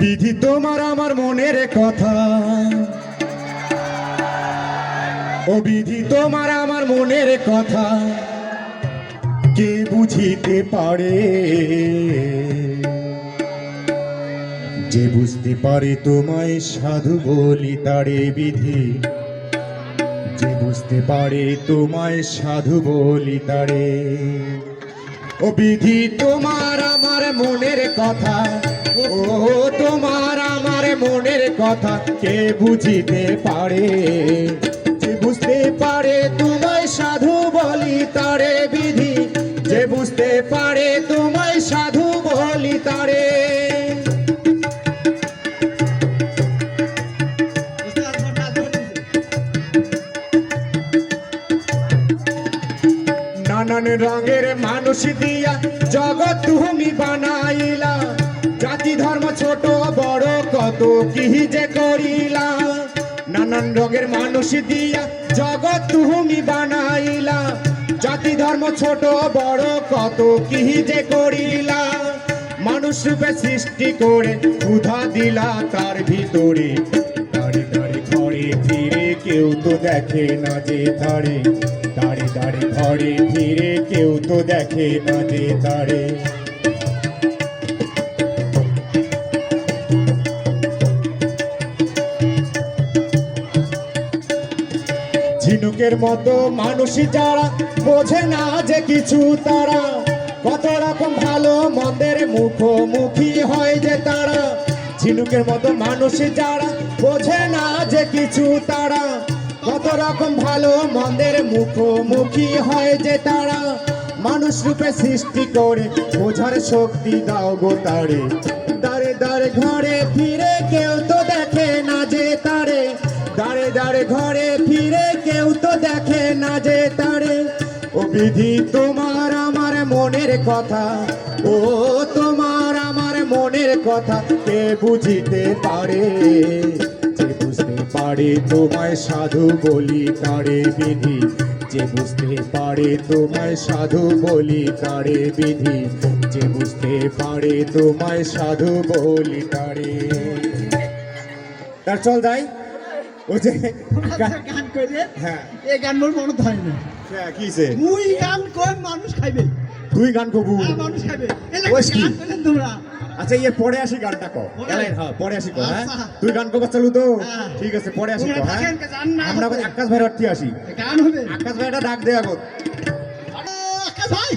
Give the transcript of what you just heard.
বিধি তোমার আমার মনের কথা। ও বিধি তোমার আমার মনের কথা। কে বুঝিতে পারে? যে বুঝতে পারে তোমায় সাধু বলি তারে বিধি। যে বুঝতে পারে তোমায় সাধু বলি তারে ও বিধি তোমার আমার মনের কথা, ও তোমার আমার মনের কথা, কে বুঝিতে পারে? যে বুঝতে পারে তোমায় সাধু বলি তারে বিধি, যে বুঝতে পারে তোমায় সাধু নানান রঙের মানুষ দিয়া। জগৎ তুমি বানাইলা। জাতি, ধর্ম, ছোট, বড়, কত কি যে করিলা। নানান রঙের মানুষ দিয়া জগৎ তুমি বানাইলা। জাতি, ধর্ম, ছোট, বড়, কত কি যে করিলা। মানুষ রূপে সৃষ্টি করে ক্ষুধা দিলা তার ভিতরে। দেখে না যে ধারে দাঁড়ে দাঁড়ে ঘরে ফিরে কেউ তো দেখে না যে ধারে ঝিনুকের মতো মানুষ যারা, বোঝে না যে কিছু তারা। কত রকম ভালো মন্দের মুখোমুখি হয় যে তারা। ঝিনুকের মতো মানুষ যারা, বোঝে না যে কিছু তারা। রকম ভালো মন্দের মুখোমুখি হয় যে তারা। মানুষ রূপে সৃষ্টি করে, বোঝার শক্তি দাও গো তারে। দাঁড়ে দাঁড়ে ঘরে ফিরে কেউ তো দেখে না যে তারে। দাঁড়ে দাঁড়ে ঘরে ফিরে কেউ তো দেখে না যে তারে। ও বিধি তোমার আমার মনের কথা, ও তোমার আমার মনের কথা, কে বুঝিতে পারে? পারে তোমায় সাধু বলি তারে বিধি। যে বুঝতে পারে তোমায় সাধু বলি তারে বিধি। যে বুঝতে পারে তোমায় সাধু বলি তারে তার চল যাই। ও যে গান করে হ্যাঁ। এই গান মোর মনত হয় না। হ্যাঁ, কিছে মুই গান কই মানুষ খাইবে? তুই গান কবু। হ্যাঁ, মানুষ খাইবে। গান করেন তোমরা। আচ্ছা ইয়ে পরে আসি গানটা কো পরে? হ্যাঁ পরে আসি কো হ্যাঁ। আচ্ছা। তুই গান কো চালু তো। হ্যাঁ। ঠিক আছে পরে আসি কো হ্যাঁ আমরা আকাশ ভাই আসি। গান হবে। আকাশ ভাইটা ডাক দে আগত। আকাশ ভাই!